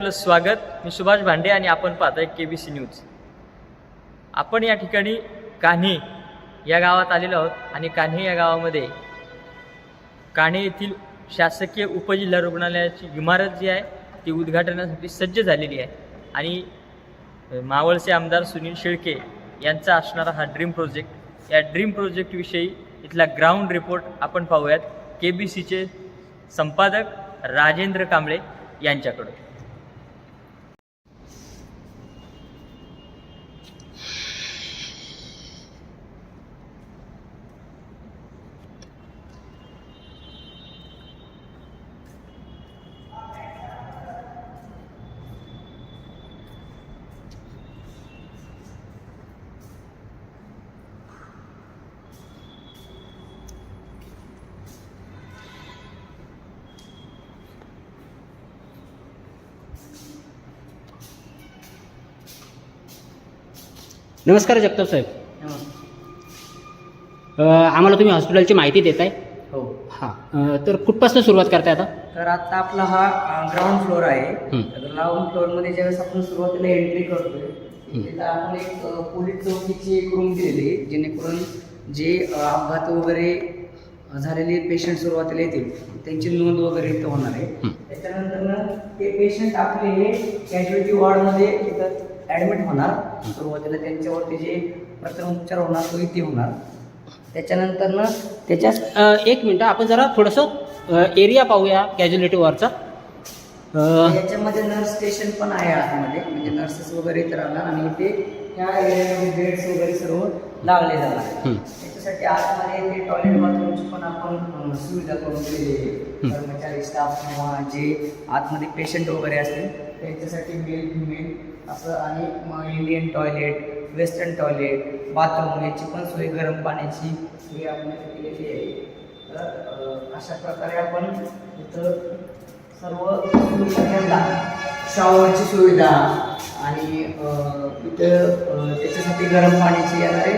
आपलं स्वागत. मी सुभाष भांडे आणि आपण पाहताय के बी सी न्यूज आपण या ठिकाणी कान्हे या गावात आलेलो आहोत आणि कान्हे या गावामध्ये कान्हे येथील शासकीय उपजिल्हा रुग्णालयाची इमारत जी आहे ती उद्घाटनासाठी सज्ज झालेली आहे. आणि मावळचे आमदार सुनील शेळके यांचा असणारा हा ड्रीम प्रोजेक्ट. या ड्रीम प्रोजेक्टविषयी इथला ग्राउंड रिपोर्ट आपण पाहूयात. के बी सीचे संपादक राजेंद्र कांबळे यांच्याकडून. नमस्कार जगताप साहेब. आम्हाला तुम्ही हॉस्पिटलची माहिती देताय? हो. हां. अ, तर कुठपासून सुरुवात करताय आता? तर आता आपला हा ग्राउंड फ्लोर आहे. हं. ग्राउंड फ्लोरमध्ये ज्यावेळेस आपण सुरुवातीला एंट्री करतोय तिथं आपण एक पोलीस चौकीची एक रूम दिलेली आहे जेणेकरून जे अपघात वगैरे झालेले पेशंट सुरुवातीला येतील त्यांची नोंद वगैरे इथं होणार आहे. हं. त्याच्यानंतर ते पेशंट आपले हे कॅज्युअलिटी वॉर्डमध्ये इथं ॲडमिट होणार. सुरुवातीला त्यांच्यावरती जे प्रथम उपचार होणार तो इथे होणार. त्याच्यानंतर ना त्याच्या अ, एक मिनटं आपण जरा थोडंसं एरिया पाहूया कॅज्युलिटी वॉरचा. अ, याच्यामध्ये नर्स स्टेशन पण आहे आतमध्ये. म्हणजे नर्सेस वगैरे इथे राहणार आणि इथे त्या एरियामध्ये बेड्स वगैरे सर्व लावले जाणार. त्याच्यासाठी आतमध्ये ते टॉयलेट बाथरूमची पण आपण सुविधा करून दिलेली आहे. कर्मचारी स्टाफ किंवा जे आतमध्ये पेशंट वगैरे असतील त्यांच्यासाठी मेल फिमेल असं आणि मग Indian toilet western toilet bathroom याची पण सोय गरम पाण्याची सोय आपण केलेली आहे. तर अशा प्रकारे आपण इथं सर्व सुविधा शॉवरची सुविधा आणि इथं त्याच्यासाठी गरम पाण्याची येणारे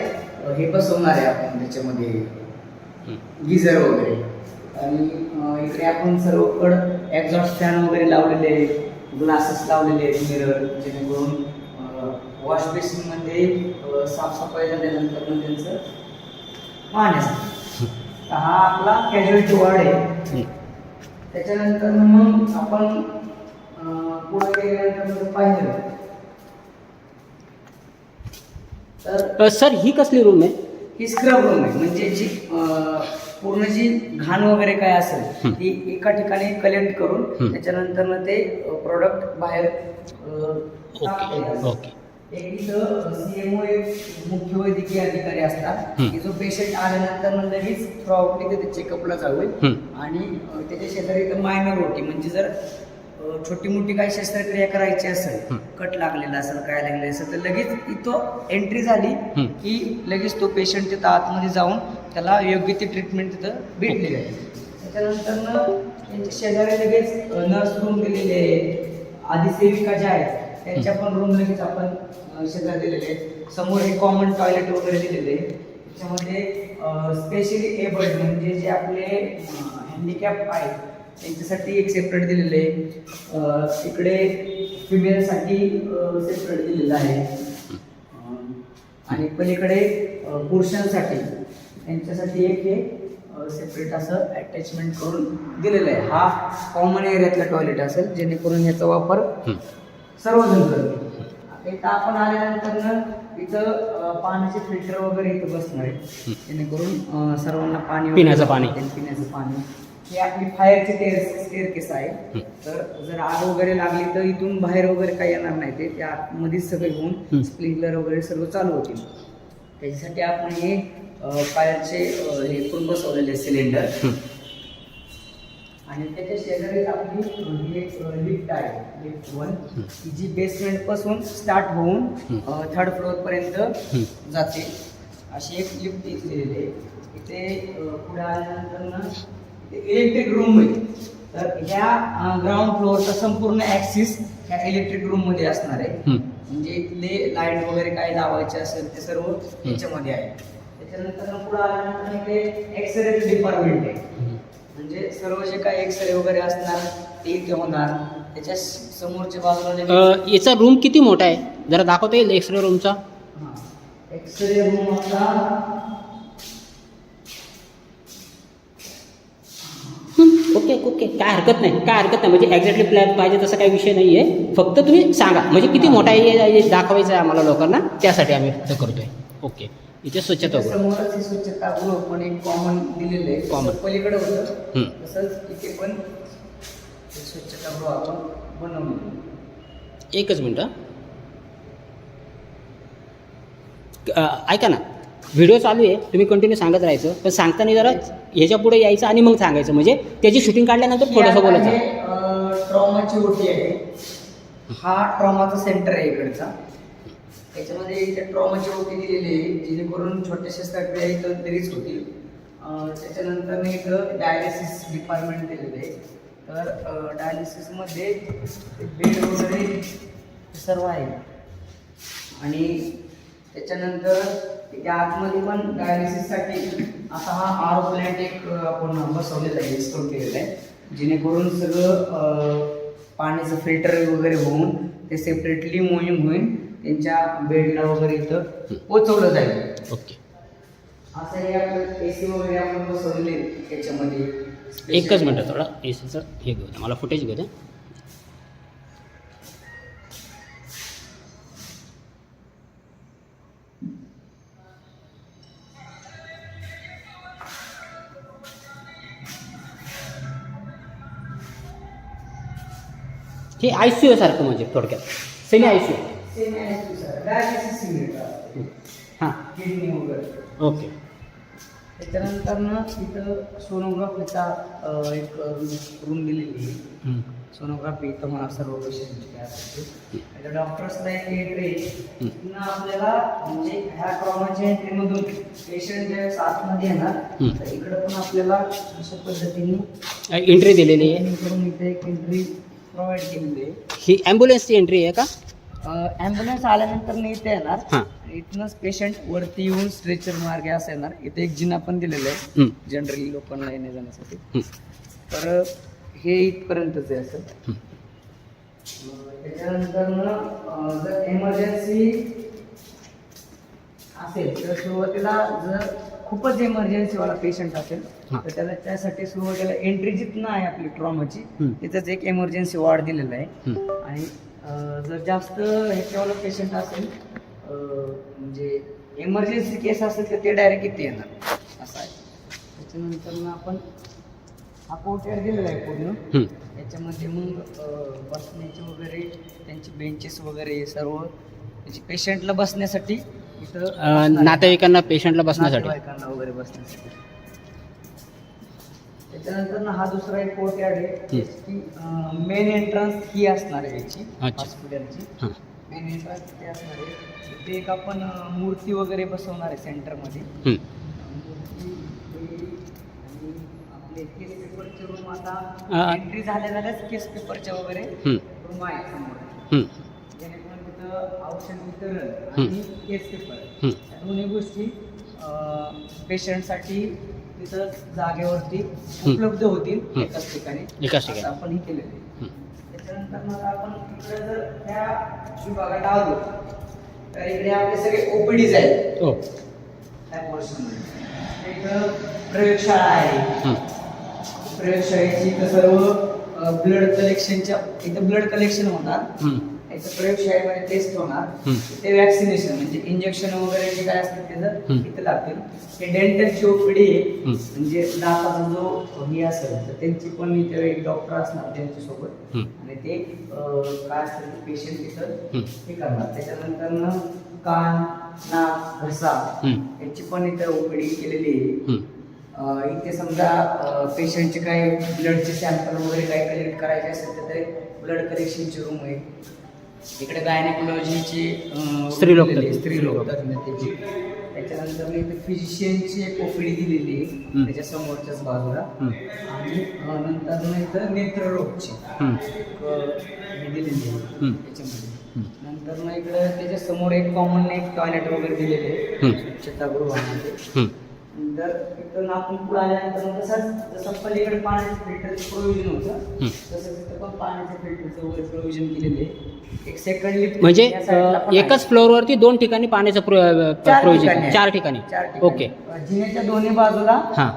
हे बसवणार आहे आपण त्याच्यामध्ये. गिझर वगैरे. आणि इकडे आपण सर्वकड एक्झॉस्ट फॅन वगैरे लावलेले आहेत. ग्लासेस लावलेले आहेत मिरर जेणेकरून वॉश बेसिनमध्ये साफसफाई झाल्यानंतर मग त्यांचं पाहण्यासाठी हा आपला कॅज्युअलिटी वॉर्ड आहे. त्याच्यानंतर मग आपण पुढे गेल्यानंतर मग पाहिलं. तर सर ही कसली रूम आहे? ही स्क्रब रूम आहे. म्हणजे जी पूर्ण जी घाण वगैरे काय असेल. ती एका ठिकाणी कलेक्ट करून. त्याच्यानंतर ते प्रोडक्ट बाहेर ओके एक इथं सीएमओ एक मुख्य वैद्यकीय अधिकारी असतात. की जो पेशंट आल्यानंतर लगेच थ्रू तिथे चेकअपला हं. आणि त्याच्या शेजारी इथं मायनर होती म्हणजे जर छोटी मोठी काही शस्त्रक्रिया करायची असेल. कट लागलेला असेल काय लागलेलं असेल तर लगेच इथं एंट्री झाली. की लगेच तो पेशंट तिथं आतमध्ये जाऊन त्याला योग्य ती ट्रीटमेंट तिथं भेटली. जाते त्याच्यानंतर त्यांच्या शेजारी लगेच नर्स रूम दिलेले आहे आधी सेविका ज्या आहेत त्यांच्या पण रूम लगेच आपण शेजारी दिलेले आहेत. समोर हे कॉमन टॉयलेट वगैरे दिलेले आहे. त्याच्यामध्ये स्पेशली एबल्ड म्हणजे जे आपले हँडिकॅप आहेत त्यांच्यासाठी एक सेपरेट दिलेलं आहे. इकडे फिमेलसाठी सेपरेट दिलेलं आहे. आणि पलीकडे पुरुषांसाठी त्यांच्यासाठी एक हे सेपरेट असं अटॅचमेंट करून दिलेलं आहे. हा कॉमन एरियातला टॉयलेट असेल जेणेकरून ह्याचा वापर. सर्वजण आता इथं आपण आल्यानंतर इथं पाण्याचे फिल्टर वगैरे इथं बसणार आहे. जेणेकरून सर्वांना पाणी पिण्याचं पाणी. पिण्याचं पाणी. ही आपली फायरची टेर स्टेअर केस आहे. तर जर आग वगैरे लागली तर इथून बाहेर वगैरे काही येणार नाही. ते त्या आतमध्येच सगळे. होऊन स्प्रिंकलर वगैरे सर्व चालू होतील. त्याच्यासाठी आपण हे फायरचे हे पण बसवलेले सिलेंडर. आणि त्याच्या शेजारीच आपली लिफ्ट आहे. लिफ्ट वन जी बेसमेंटपासून स्टार्ट होऊन थर्ड फ्लोअर पर्यंत. जाते. अशी एक लिफ्ट इथे दिलेली आहे. इथे पुढे आल्यानंतर ना इलेक्ट्रिक रूम आहे तर ह्या ग्राउंड फ्लोअरचा संपूर्ण ॲक्सिस ह्या इलेक्ट्रिक रूममध्ये असणार आहे. म्हणजे इथले लाइट वगैरे काय लावायचे असेल ते सर्व याच्यामध्ये आहे. त्याच्यानंतर पुढे आल्यानंतर इथे एक्सरे डिपार्टमेंट आहे. हं. म्हणजे सर्व जे काही एक्सरे वगैरे असणार ते इथे होणार. त्याच्या समोरच्या बाजूला याचा रूम किती मोठा आहे? जरा दाखवता येईल एक्स रे रूमचा एक्सरे रूम आपला ओके ओके. काय हरकत नाही. काय हरकत नाही. म्हणजे एक्झॅक्टली प्लॅन पाहिजे तसा काही विषय नाही आहे फक्त तुम्ही सांगा. म्हणजे किती मोठा आहे दाखवायचं आहे आम्हाला लोकांना त्यासाठी आम्ही फक्त करतोय. ओके. इथे स्वच्छता समोरच स्वच्छता गृह पण एक कॉमन दिलेलं आहे. तसं पलीकडे होतं. हं. तसंच इथे पण स्वच्छता गृह आपण बनवलं एकच मिनटं. ऐका ना. व्हिडिओ चालू आहे तुम्ही कंटिन्यू सांगत राहायचं. पण सांगताना जरा ह्याच्या पुढे यायचं आणि मग सांगायचं. म्हणजे त्याची शूटिंग काढल्यानंतर थोडंसं बोलायचं. ट्रॉमाची ओटी आहे. हा ट्रॉमाचा सेंटर आहे इकडचा. त्याच्यामध्ये इथे ट्रॉमाची ओटी दिलेली आहे. जेणेकरून छोट्याशा इथं लगेच होतील. त्याच्यानंतर इथं डायलिसिस डिपार्टमेंट दिलेलं आहे. तर डायलिसिसमध्ये बेड वगैरे सर्व आहे. आणि त्याच्यानंतर त्या आतमध्ये पण डायलिसिससाठी असा हा आर प्लॅन्ट एक आपण बसवलेला आहे इन्स्टॉल केलेला आहे. जेणेकरून सगळं पाण्याचं फिल्टर वगैरे होऊन ते सेपरेटली मोहीम होऊन त्यांच्या बेडला वगैरे इथं पोचवलं जाईल. ओके. असं हे ए सी वगैरे आपण बसवलेले आहे याच्यामध्ये एकच मिनटं थोडं एसीचं हे घेऊ मला फुटेज घेऊ द्या हे आय सी यू सारखं म्हणजे थोडक्यात. सेमी आय सी यू हां. ओके. त्याच्यानंतर ना इथं सोनोग्राफीचा एक रूम दिलेली आहे. सोनोग्राफी सर्व पेशंटची काय असते आता डॉक्टर्सला एक एंट्री आपल्याला म्हणजे ह्या ट्रॉमाच्या एंट्रीमधून पेशंट ज्यावेळेस आतमध्ये येणार. तर इकडं पण आपल्याला अशा पद्धतीने एंट्री दिलेली आहे. करून इथे एक एंट्री प्रोव्हाइड केलेली आहे ही ॲम्ब्युलन्सची एंट्री आहे का? ॲम्ब्युलन्स आल्यानंतर मी इथे येणार. इथनंच पेशंट वरती येऊन स्ट्रेचर मार्गे असं येणार. इथे एक जिना पण दिलेलं आहे. जनरली लोकांना येण्या जाण्यासाठी. तर हे इथपर्यंतच आहे असं. हं. त्याच्यानंतर जर एमर्जन्सी असेल तर सुरुवातीला जर खूपच इमर्जन्सीवाला पेशंट असेल. तर त्याला त्यासाठी सुरुवातीला एंट्री जिथनं आहे आपली ट्रॉमाची. तिथंच एक इमर्जन्सी वॉर्ड दिलेला आहे. आणि जर जास्त ह्याच्यावाला पेशंट असेल म्हणजे इमर्जन्सी केस असेल तर ते डायरेक्ट इथे येणार असं आहे त्याच्यानंतर मग आपण हा कोर्टयार्ड दिलेला आहे पूर्ण हं. याच्यामध्ये मग बसण्याचे वगैरे त्यांचे बेंचेस वगैरे सर्व त्याची पेशंटला बसण्यासाठी इथं. नातेवाईकांना पेशंटला बसण्यासाठी नातेवाईकांना वगैरे बसण्यासाठी त्याच्यानंतर ना हा दुसरा एक कोर्टयार्ड आहे. की मेन एंट्रन्स ही असणार आहे याची अच्छा. हॉस्पिटलची हां मेन एंट्रन्स ते असणार आहे इथे एक आपण अं, मूर्ती वगैरे बसवणार आहे सेंटरमध्ये हं. मूर्ती हे आणि आपले केस पेपरचे रूम. आता एंट्री झाल्या झाल्याच केस पेपरच्या वगैरे. रूम आहे समोर. औषध वितरण हं. आणि केस पेपर हं. दोन्ही गोष्टी पेशंटसाठी तिथं जागेवरती हं. उपलब्ध होतील हं. एकाच ठिकाणी एकाच ठिकाणी. आपण हे केलेलं हं. त्याच्यानंतर मग आपण इकडे जर त्या विभागात आलो तर इकडे आपले सगळे ओपीडीज आहेत ओ त्या पोर्शनमध्ये इकडं प्रयोगशाळा आहे हं. प्रयोगशाळेची इथं सर्व ब्लड कलेक्शनच्या इथं ब्लड कलेक्शन होणार इथं प्रयोगशाळेमध्ये टेस्ट होणार. ते वॅक्सिनेशन म्हणजे इंजेक्शन वगैरे जे काय असतील हं. त्याचं इथं लागतील हे डेंटलची ओपीडी. म्हणजे दाताचा जो हे असेल तर त्यांची पण इथे एक डॉक्टर असणार त्यांच्यासोबत. आणि ते काय असेल ते पेशंट तिथं हं. करणार त्याच्यानंतर ना कान नाक घसा. यांची पण इथं ओपीडी केलेली आहे इथे समजा पेशंटचे काही ब्लडचे सॅम्पल वगैरे काही कलेक्ट करायचे असेल तर ते ब्लड कलेक्शनची रूम आहे इकडे गायनेकोलॉजीची. स्त्रीरोग तज्ञ त्याची त्याच्यानंतर मी इथे फिजिशियनची एक ओपीडी दिलेली आहे. त्याच्या समोरच्याच बाजूला. आणि नंतर मग इथं नेत्ररोगची दिलेली आहे. त्याच्यामध्ये. नंतर मग इकडं त्याच्यासमोर एक कॉमन एक टॉयलेट वगैरे दिलेले आहे. स्वच्छतागृहामध्ये नंतर इथून आपण पुढे आल्यानंतर तसंच जसं पलीकडे पाण्याचं फिल्टरचं प्रोव्हिजन होतं. तसंच इथं पण पाण्याचं फिल्टरचं वगैरे प्रोव्हिजन केलेलं आहे. एक सेकंड लिफ्ट म्हणजे एकच. फ्लोअरवरती दोन ठिकाणी पाण्याचं आहे. चार ठिकाणी. ओके. जिन्याच्या दोन्ही बाजूला हां.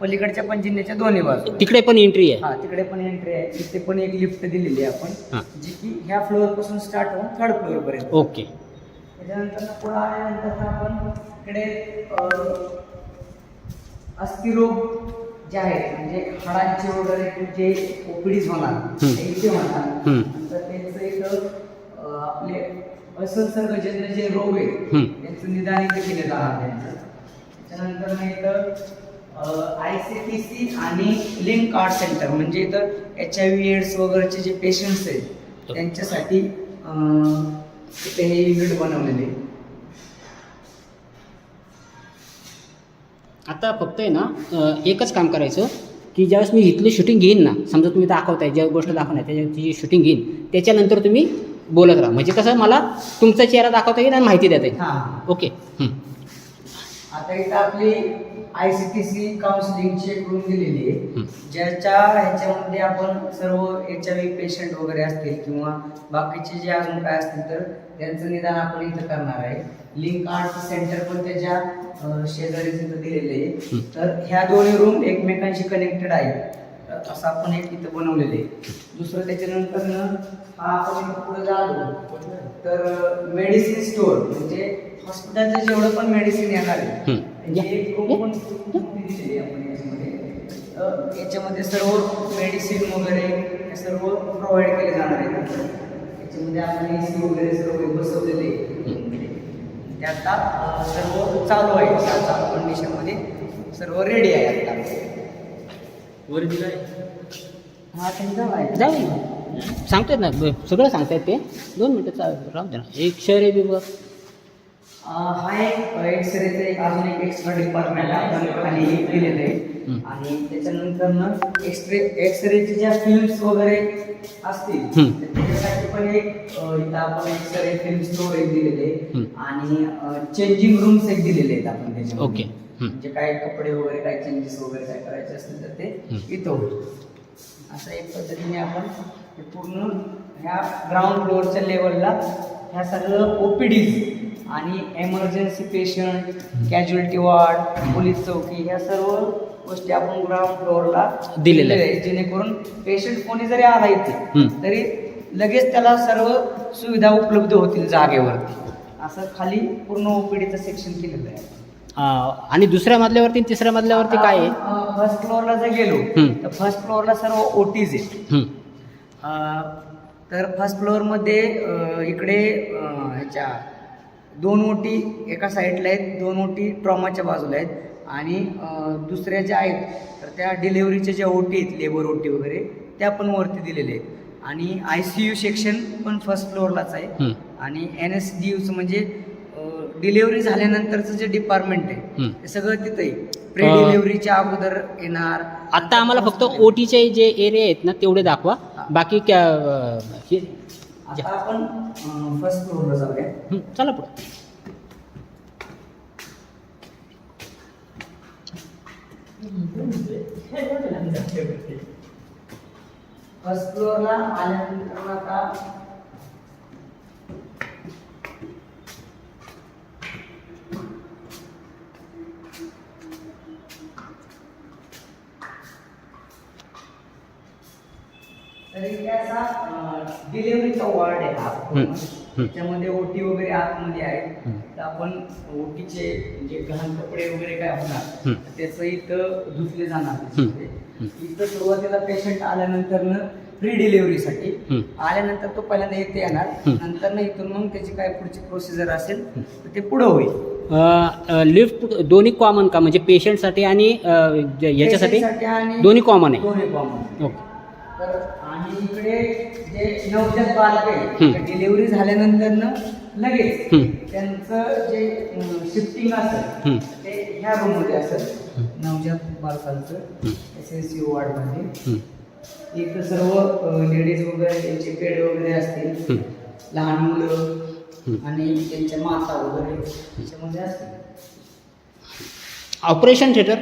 पलीकडच्या पण जिन्याच्या दोन्ही बाजू तिकडे पण एंट्री आहे. हा तिकडे पण एंट्री आहे. तिथे पण एक लिफ्ट दिलेली आहे आपण जी की ह्या फ्लोअरपासून स्टार्ट होऊन थर्ड फ्लोअर पर्यंत. ओके. त्याच्यानंतर पुढे आल्यानंतर आपण इकडे अस्थिरोग जे आहेत म्हणजे हाडांचे वगैरे जे ओपीडीज होणार हम्म. ते इथे होणार. नंतर त्यांचं एक आपले असंसर्गजन्य जे रोग आहेत. त्यांचं निदान इथे केलं जाणार त्यांचं त्याच्यानंतर मग इथं आय सी टी सी आणि लिंक कार्ड सेंटर म्हणजे इथं एच आय व्ही एड्स वगैरेचे जे पेशंट्स आहेत त्यांच्यासाठी इथे हे युनिट बनवलेले आता फक्त आहे ना एकच काम करायचं की ज्यावेळेस मी इथली शूटिंग घेईन ना समजा तुम्ही दाखवताय ज्या गोष्ट दाखवणार त्याची शूटिंग घेईन त्याच्यानंतर तुम्ही बोलत राहा. म्हणजे कसं मला तुमचा चेहरा दाखवता येईल आणि माहिती देता येईल. हां. ओके. आता इथं आपली आय सी टी सी काउन्सिलिंगची एक रूम दिलेली आहे. ज्याच्या ह्याच्यामध्ये आपण सर्व एच आय व्ही पेशंट वगैरे असतील किंवा बाकीचे जे अजून काय असतील तर त्यांचं निदान आपण इथं करणार आहे लिंक आर्ट सेंटर पण त्याच्या शेजारी तिथं दिलेले आहे. तर ह्या दोन्ही रूम एकमेकांशी कनेक्टेड आहेत असं आपण एक इथं बनवलेलं आहे दुसरं त्याच्यानंतर न हा आपण इथं पुढे जातो तर मेडिसिन स्टोअर म्हणजे हॉस्पिटलचं जेवढं पण मेडिसिन येणार आहे. म्हणजे एक room पण खूप मोठी दिलेली आहे आपण याच्यामध्ये. याच्यामध्ये सर्व मेडिसिन वगैरे हे सर्व प्रोव्हाइड केले जाणार आहेत याच्यामध्ये आपण ए सी वगैरे सर्व बसवलेले आहे. ते आता सर्व चालू आहे चालू कंडिशनमध्ये सर्व रेडी आहे आता वर दिलाय हा त्यांचा आहे जाऊ सांगतायत ना सगळं सांगतायत ते. दोन मिनटं चा राहू दे ना. एक शहर आहे अ, हा एक एक्सरेचं एक अजून एक एक्स्ट्रा डिपार्टमेंट आपण खाली एक दिलेलं आहे. आणि त्याच्यानंतर ना एक्सरे एक्सरेचे ज्या फिल्म्स वगैरे असतील त्याच्यासाठी पण एक इथं आपण एक्सरे फिल्म स्टोर एक दिलेले. आहे आणि चेंजिंग रूम्स एक दिलेले आहेत आपण त्याच्यामध्ये. ओके. म्हणजे काय कपडे वगैरे काय चेंजेस वगैरे काय करायचे असतील तर ते. इथं होईल असं एक पद्धतीने आपण हे पूर्ण ह्या ग्राउंड फ्लोअरच्या लेवलला ह्या सगळं ओपीडीज आणि emergency patient casualty ward police चौकी ह्या सर्व गोष्टी आपण ग्राउंड फ्लोअरला दिलेल्या आहेत. आहे जेणेकरून पेशंट कोणी जरी आला इथे. तरी लगेच त्याला सर्व सुविधा उपलब्ध होतील जागेवरती असं खाली पूर्ण ओपीडीचं सेक्शन केलेलं आहे आणि दुसऱ्या मजल्यावरती तिसऱ्या मजल्यावरती काय आहे फर्स्ट फ्लोअरला जर गेलो. तर फर्स्ट फ्लोअरला सर्व ओटीज आहेत हं. अं, तर फर्स्ट फ्लोअरमध्ये अं, इकडे अं, ह्याच्या दोन ओटी एका साईडला आहेत दोन ओटी ट्रॉमाच्या बाजूला आहेत आणि अं, दुसऱ्या ज्या आहेत तर त्या डिलेवरीच्या ज्या ओटी आहेत लेबर ओटी वगैरे त्या पण वरती दिलेल्या आहेत आणि आय सी यू सेक्शन पण फर्स्ट फ्लोअरलाच आहे हं. आणि एन एस डी यूचं म्हणजे डिलेवरी झाल्यानंतरचं जे डिपार्टमेंट आहे. ते सगळं तिथं आहे. प्री डिलेवरीच्या अगोदर येणार. आता आम्हाला फक्त ओटीचे जे एरिया आहेत ना तेवढे दाखवा. बाकी क्या हे आता आपण फर्स्ट फ्लोअरला जाऊया. हं, चला पुढे. फर्स्ट फ्लोअरला आल्यानंतर आता तर इथे असा डिलिव्हरीचा वॉर्ड आहे हा. त्याच्यामध्ये ओटी वगैरे आतमध्ये आहे. तर आपण ओटीचे म्हणजे घाण कपडे वगैरे काय होणार त्याचं इथं धुतले जाणार. हम्म. इथं सुरुवातीला पेशंट आल्यानंतर प्री डिलिव्हरीसाठी. आल्यानंतर तो पहिल्यांदा इथे येणार. नंतर ना इथून मग त्याची काय पुढची प्रोसिजर असेल तर ते पुढं होईल. लिफ्ट दोन्ही कॉमन का? म्हणजे पेशंटसाठी आणि ज- याच्यासाठी? दोन्ही कॉमन आहे. दोन्ही कॉमन ओके. तर आणि इकडे जे नवजात बालक डिलिव्हरी झाल्यानंतर ना लगेच. त्यांचं जे शिफ्टिंग असेल. ते ह्या रूममध्ये असेल हम्म. नवजात बालकांचं. एस एस सी वॉर्डमध्ये हं, इथं सर्व लेडीज वगैरे त्यांचे पेड वगैरे असतील लहान मुलं. आणि त्यांच्या माता वगैरे त्याच्यामध्ये असतील ऑपरेशन थिएटर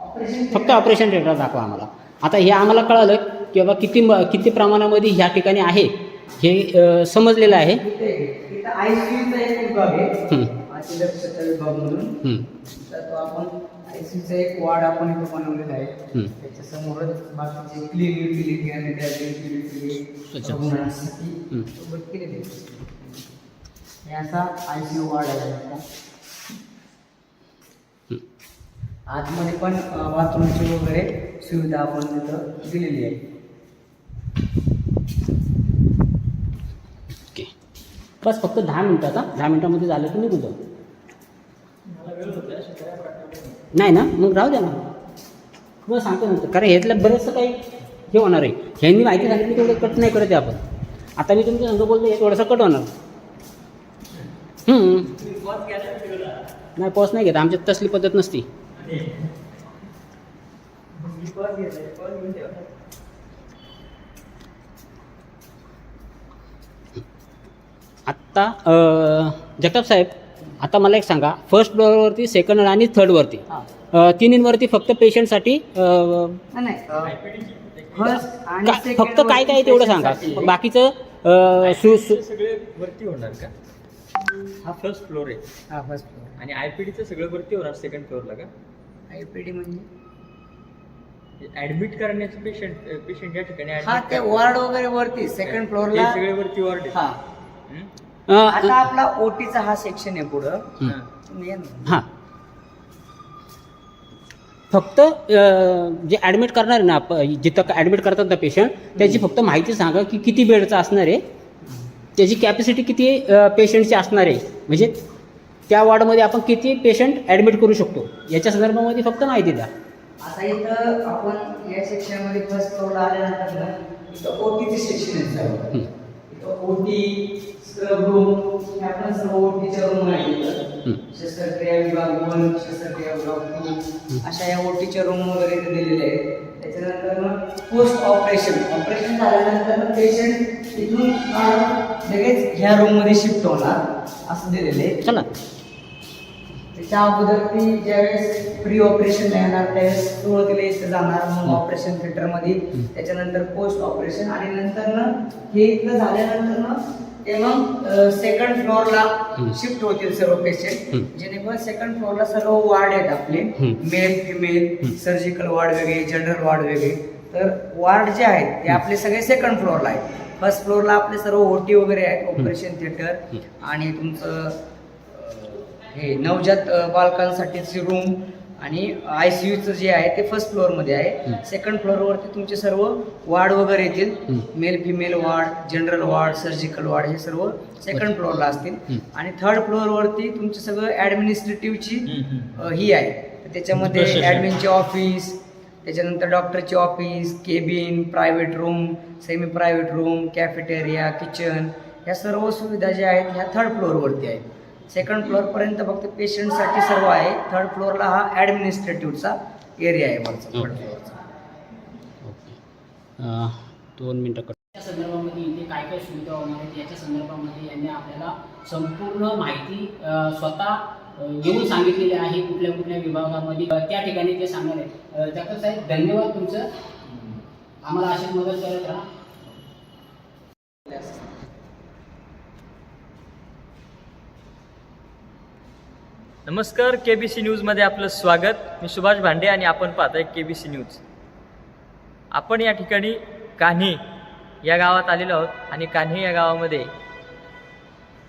ऑपरेशन फक्त ऑपरेशन थिएटर दाखवा आम्हाला आता हे आम्हाला कळालं की बाबा किती म- किती प्रमाणामध्ये ह्या ठिकाणी आहे हे समजलेलं आहे एक वॉर्ड आपण इथं बनवलेला आहे. त्याच्या समोरच बाकीचे क्लीन युटिलिटी आणि अच्छा. रुग्णांसाठी. सोबत केलेले आहे. वॉर्ड. आतमध्ये पण बाथरूमची वगैरे सुविधा आपण तिथं दिलेली आहे बस फक्त दहा मिनटाचा दहा मिनटामध्ये झालं तर निघून जाऊ. नाही ना? मग राहू द्या ना. मग सांगतो नंतर. कारण ह्यातलं बरेचसं काही हे होणार आहे. ह्यांनी माहिती सांगितली तेवढं कट नाही करत आहे आपण. आता मी तुमच्या संग बोलतो हे थोडंसं कट होणार. नाही पॉस नाही घेत. आमच्यात तसली पद्धत नसती. आत्ता अं, जगताप साहेब आता मला एक सांगा. फर्स्ट फ्लोअरवरती सेकंड आणि थर्डवरती. तिन्हींवरती फक्त पेशंटसाठी नाही फर्स्ट आणि second फक्त काय काय तेवढं सांगा. बाकीचं सगळे वरती होणार का? हा फर्स्ट फ्लोर आहे. हा फर्स्ट फ्लोअर आणि आयपीडीचं सगळं वरती होणार सेकंड फ्लोअरला का? आयपीडी म्हणजे? ऍडमिट करण्याचे पेशंट पेशंट या ठिकाणी हा ते. वॉर्ड वगैरे वरती सेकंड फ्लोअरला सगळे वरती वॉर्ड हा. आता आपला ओटीचा हा सेक्शन आहे पुढं हं. तुम्ही या ना. हां फक्त अं, जे ॲडमिट करणार आहे ना आप जिथं ॲडमिट करतात ना पेशंट त्याची फक्त माहिती सांगा की किती बेडचं असणार आहे त्याची कॅपॅसिटी किती पेशंटची असणार आहे म्हणजे त्या वॉर्डमध्ये आपण किती पेशंट ॲडमिट करू शकतो याच्या संदर्भामध्ये फक्त माहिती द्या आता इथं आपण या सेक्शनमध्ये फर्स्ट फ्लोअरला आल्यानंतर ना इथं ओटीचे सेक्शन आहे. हं. इथं ओटी स्क्रब रूम हे आपण सर्व ओटीच्या रूम आहे इथं. हं. शस्त्रक्रिया विभाग वन शस्त्रक्रिया विभाग टू अशा या ओटीच्या रूम वगैरे इथे दिलेले आहेत त्याच्यानंतर मग पोस्ट ऑपरेशन ऑपरेशन झाल्यानंतर पेशंट इथून लगेच ह्या रूममध्ये शिफ्ट होणार असं दिलेलं आहे चला त्याच्या अगोदर ती ज्यावेळेस प्री ऑपरेशन येणार त्यावेळेस सुरुवातीला इथं जाणार मग ऑपरेशन थिएटरमध्ये त्याच्यानंतर पोस्ट ऑपरेशन आणि नंतर ना हे इथलं झाल्यानंतर ना ते मग सेकंड फ्लोअरला. शिफ्ट होतील सर्व पेशंट. जेणेकरून सेकंड फ्लोअरला सर्व वार्ड आहेत आपले. मेल फिमेल सर्जिकल वार्ड वेगळे जनरल वार्ड वेगळे. तर वार्ड जे आहेत ते आपले सगळे सेकंड फ्लोअरला आहेत. फर्स्ट फ्लोअरला आपले सर्व ओटी वगैरे आहेत ऑपरेशन थिएटर आणि तुमचं हे नवजात बालकांसाठीची रूम आणि आय सी यूचं जे आहे ते फर्स्ट फ्लोअरमध्ये आहे सेकंड फ्लोअरवरती तुमचे सर्व वार्ड वगैरे येतील. Male female ward general ward surgical ward हे सर्व सेकंड फ्लोअरला असतील. आणि थर्ड फ्लोअरवरती तुमचं सगळं ॲडमिनिस्ट्रेटिव्हची. अ, ही आहे त्याच्यामध्ये. ॲडमिनचे ऑफिस त्याच्यानंतर डॉक्टरचे office cabin private room semi private room cafeteria kitchen ह्या सर्व सुविधा ज्या आहेत ह्या थर्ड फ्लोअरवरती आहेत सेकंड फ्लोअरपर्यंत फक्त पेशंटसाठी सर्व आहे. थर्ड फ्लोअरला हा ॲडमिनिस्ट्रेटिव्हचा एरिया आहे वरचा थर्ड. फ्लोअरचा दोन मिनटं कट संदर्भामध्ये इथे काय काय सुविधा होणार आहेत? याच्या संदर्भामध्ये यांनी आपल्याला संपूर्ण माहिती स्वतः येऊन सांगितलेली आहे कुठल्या कुठल्या विभागामध्ये. त्या ठिकाणी ते सांगणार आहेत. जगताप साहेब धन्यवाद तुमचं. आम्हाला अशीच मदत करत राहा. नमस्कार के बी सी न्यूजमध्ये आपलं स्वागत. मी सुभाष भांडे आणि आपण पाहताय के बी सी न्यूज आपण या ठिकाणी कान्हे या गावात आलेलो आहोत आणि कान्हे या गावामध्ये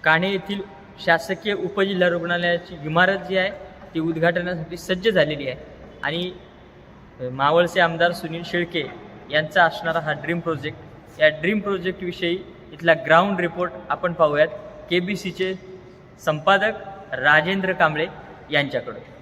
कान्हे येथील शासकीय उपजिल्हा रुग्णालयाची इमारत जी आहे ती उद्घाटनासाठी सज्ज झालेली आहे. आणि मावळचे आमदार सुनील शेळके यांचा असणारा हा ड्रीम प्रोजेक्ट. या ड्रीम प्रोजेक्टविषयी इथला ग्राउंड रिपोर्ट आपण पाहूयात. के बी सीचे संपादक राजेंद्र कांबळे यांच्याकडून.